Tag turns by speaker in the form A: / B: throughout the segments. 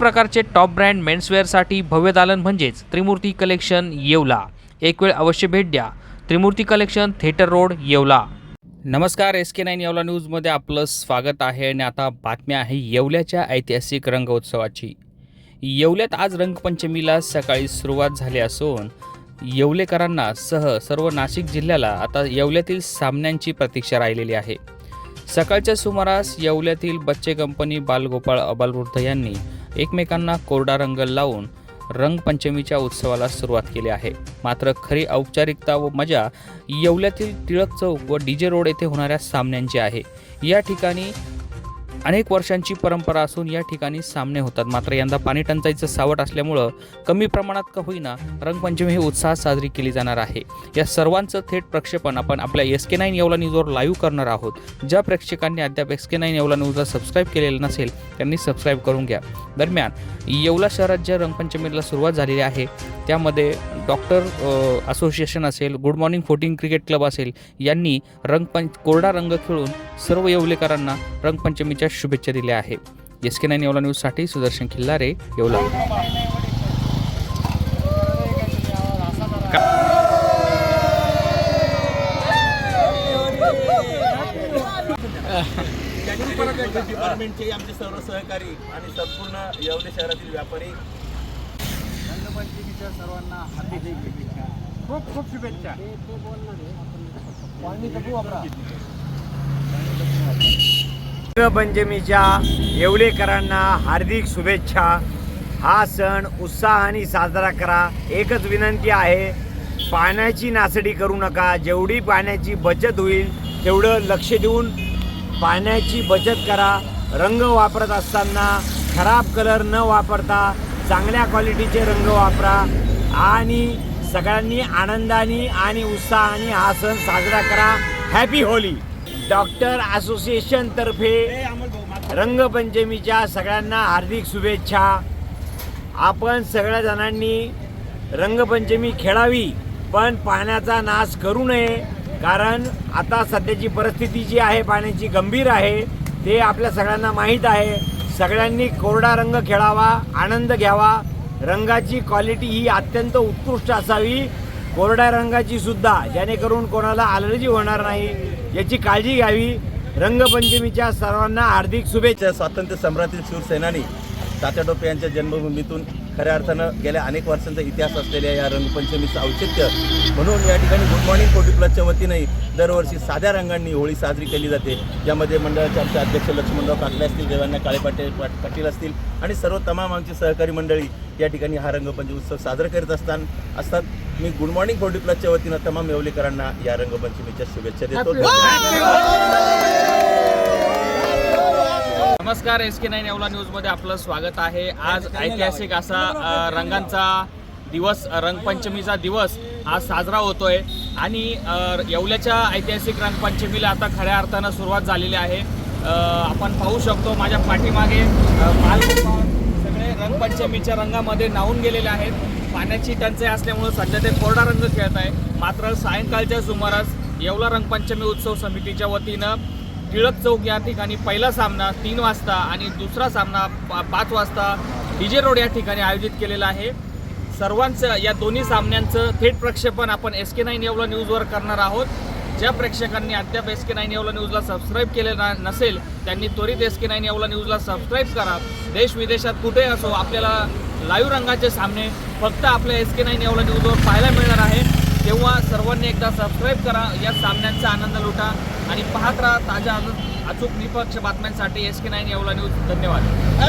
A: प्रकारचे top brand मेन्सवेअरसाठी भव्य दालन म्हणजेच त्रिमूर्ती कलेक्शन येवला. एक वेळ अवश्य भेट द्या. Trimurti collection theatre road Yeola. नमस्कार एस के नाईन येवला न्यूजमध्ये आपलं स्वागत आहे आणि आता बातमी आहे येवल्याच्या ऐतिहासिक रंगोत्सवाची. येवल्यात आज रंगपंचमीला सकाळी सुरुवात झाली असून येवलेकरांना सह सर्व नाशिक जिल्ह्याला आता येवल्यातील सामन्यांची प्रतीक्षा राहिलेली आहे. सकाळच्या सुमारास येवल्यातील बच्चे कंपनी बालगोपाळ अबालवृद्ध यांनी एकमेकांना कोरडा रंग लावून रंगपंचमीच्या उत्सवाला सुरुवात केली आहे. मात्र खरी औपचारिकता व मजा येवल्यातील टिळक चौक व डी जे रोड येथे होणाऱ्या सामन्यांची आहे. या ठिकाणी अनेक वर्षांची परंपरा असून या ठिकाणी सामने होतात. मात्र यंदा पाणी टंचाईचं सावट असल्यामुळं कमी प्रमाणात का होईना रंगपंचमी ही उत्साहात साजरी केली जाणार आहे. या सर्वांचं थेट प्रक्षेपण आपण आपल्या एस के नाईन येवला न्यूजवर लाईव्ह करणार आहोत. ज्या प्रेक्षकांनी अद्याप एस के नाईन येवला न्यूजला सबस्क्राईब केलेलं नसेल त्यांनी सबस्क्राईब करून घ्या. दरम्यान येवला शहरात ज्या रंगपंचमीला सुरुवात झालेली आहे त्यामध्ये डॉक्टर असोसिएशन असेल good morning fourteen cricket club असेल यांनी रंगपंच कोरडा रंग खेळून सर्व येवलेकरांना रंगपंचमीच्या शुभेच्छा दिल्या आहे एस के नाईन येवला न्यूजसाठी सुदर्शन खिल्लारे येवला.
B: डिपार्टमेंटचे आमचे सर्व सहकारी आणि संपूर्ण येवले शहरातील व्यापारी
C: रंगपंचमीच्या सर्वांना हार्दिक खूप खूप शुभेच्छा. रंगपंचमीच्या येवलेकरांना हार्दिक शुभेच्छा. हा सण उत्साहाने साजरा करा. एकच विनंती आहे पाण्याची नासडी करू नका. जेवढी पाण्याची बचत होईल तेवढं लक्ष देऊन पाण्याची बचत करा. रंग वापरत असताना खराब कलर न वापरता चांगल्या क्वालिटीचे रंग वापरा आणि सगळ्यांनी आनंदाने आणि उत्साहाने हा सण साजरा करा. हॅपी होली डॉक्टर असोसिएशन तर्फे रंगपंचमीच्या सगळ्यांना हार्दिक शुभेच्छा. आपण सगळ्या जणांनी रंगपंचमी खेळावी पण पाण्याचा नाश करू नये कारण आता सध्याची परिस्थिती जी आहे पाण्याची गंभीर आहे ते आपल्या सगळ्यांना माहीत आहे. सगळ्यांनी कोरडा रंग खेळावा आनंद घ्यावा. रंगाची क्वालिटी ही अत्यंत उत्कृष्ट असावी. कोरड्या रंगाची सुद्धा जेणेकरून कोणाला अलर्जी होणार नाही. याची काळजी घ्यावी. रंगपंचमीच्या सर्वांना हार्दिक शुभेच्छा.
B: स्वातंत्र्य सम्रातील शिवसेनानी तात्या टोपे यांच्या जन्मभूमीतून खऱ्या अर्थानं गेल्या अनेक वर्षांचा इतिहास असलेल्या या रंगपंचमीचं औचित्य म्हणून या ठिकाणी गुड मॉर्निंग फोर्टी प्लसच्या वतीनंही दरवर्षी साध्या रंगांनी होळी साजरी केली जाते. ज्यामध्ये मंडळाचे आमचे अध्यक्ष लक्ष्मणराव काकडे असतील देवांना काळे पाटील पाटील असतील आणि सर्व तमाम आमची सहकारी मंडळी या ठिकाणी हा रंगपंचमी उत्सव साजरा करीत असताना असतात. मी गुड मॉर्निंग फोर्टी प्लसच्या वतीनं तमाम येवलेकरांना या रंगपंचमीच्या शुभेच्छा देतो.
A: नमस्कार एस के नाईन येवला न्यूजमध्ये आपलं स्वागत आहे. आज ऐतिहासिक असा रंगांचा दिवस रंगपंचमीचा दिवस आज साजरा होतोय. आणि येवल्याच्या ऐतिहासिक रंगपंचमीला आता खऱ्या अर्थानं सुरुवात झालेली आहे. आपण पाहू शकतो माझ्या पाठीमागे बालगोपाळ सगळे रंगपंचमीच्या रंगामध्ये नाहून गेलेले आहेत. पाण्याची टंचाई असल्यामुळे सध्या ते कोरडा रंग खेळत आहे. मात्र सायंकाळच्या सुमारास येवला रंगपंचमी उत्सव समितीच्या वतीनं टिळक चौक या ठिकाणी पहिला सामना तीन वाजता आणि दुसरा सामना पा पाच वाजता डीजे रोड या ठिकाणी आयोजित केलेला आहे. सर्वांचं या दोन्ही सामन्यांचं थेट प्रक्षेपण आपण एस के नाईन येवला न्यूजवर करणार आहोत. ज्या प्रेक्षकांनी अद्याप एस के नाईन येवला न्यूजला सबस्क्राईब केले नसेल त्यांनी त्वरित एस के नाईन येवला न्यूजला सबस्क्राईब करा. देश विदेशात कुठे असो आपल्याला लाईव्ह रंगाचे सामने फक्त आपल्या एस के नाईन येवला न्यूजवर पाहायला मिळणार आहे. तेव्हा सर्वांनी एकदा सबस्क्राईब करा या सामन्यांचा आनंद लुटा आणि पाहत राहा ताज्या अचूक निपक्ष बातम्यांसाठी S K nine Yeola news. धन्यवाद.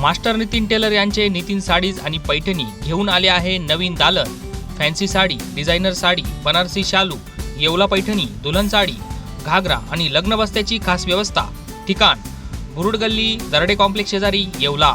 A: मास्टर नितीन टेलर यांचे नितीन साडीज आणि पैठणी घेऊन आले आहे नवीन दालन. फॅन्सी साडी डिझायनर साडी बनारसी शालू येवला पैठणी दुल्हन साडी घागरा आणि लग्न बस्त्याची खास व्यवस्था. ठिकाण. बुरुड गल्ली दरडे कॉम्प्लेक्स शेजारी येवला.